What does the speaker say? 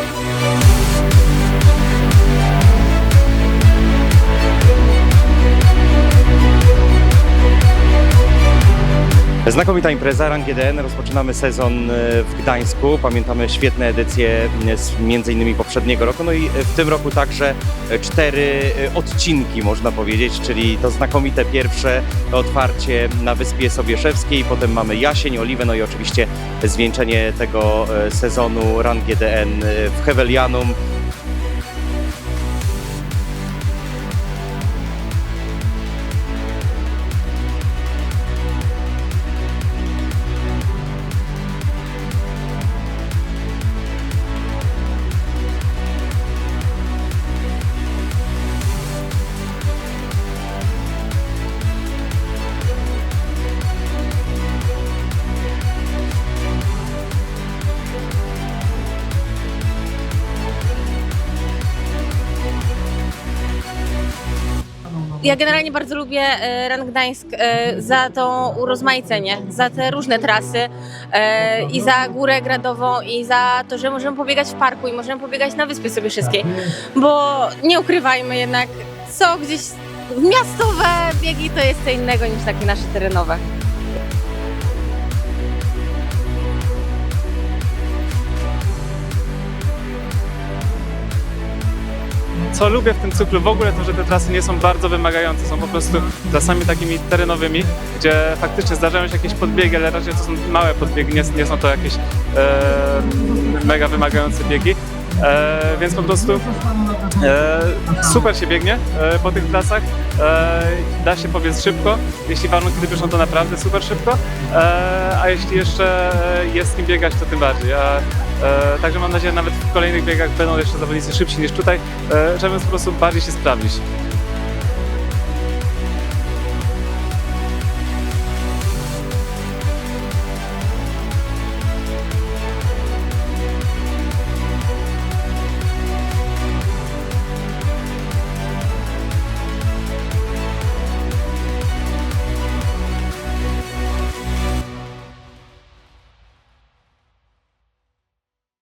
Música Znakomita impreza Run GDN. Rozpoczynamy sezon e, w Gdańsku. Pamiętamy świetne edycje z między innymi poprzedniego roku. No i e, w tym roku także e, cztery odcinki można powiedzieć, czyli to znakomite pierwsze otwarcie na Wyspie Sobieszewskiej. Potem mamy jasień, oliwę, no i oczywiście zwieńczenie tego sezonu Run GDN w Hewelianum. Ja generalnie bardzo lubię e, Run Gdańsk e, za to urozmaicenie, za te różne trasy e, i za Górę Gradową i za to, że możemy pobiegać w parku i możemy pobiegać na Wyspie Sobieszewskiej, bo nie ukrywajmy jednak, co gdzieś miastowe biegi to jest co innego niż takie nasze terenowe. Co lubię w tym cyklu w ogóle to, że te trasy nie są bardzo wymagające, są po prostu trasami takimi terenowymi, gdzie faktycznie zdarzają się jakieś podbiegi, ale raczej to są małe podbiegi, nie, nie są to jakieś e, mega wymagające biegi. E, więc po prostu e, super się biegnie e, po tych trasach, e, da się pobiec szybko, jeśli warunki dopieszą to naprawdę super szybko, e, a jeśli jeszcze jest z kim biegać to tym bardziej. A, e, także mam nadzieję, że nawet w kolejnych biegach będą jeszcze zawodnicy szybsi niż tutaj, e, żeby po prostu bardziej się sprawdzić.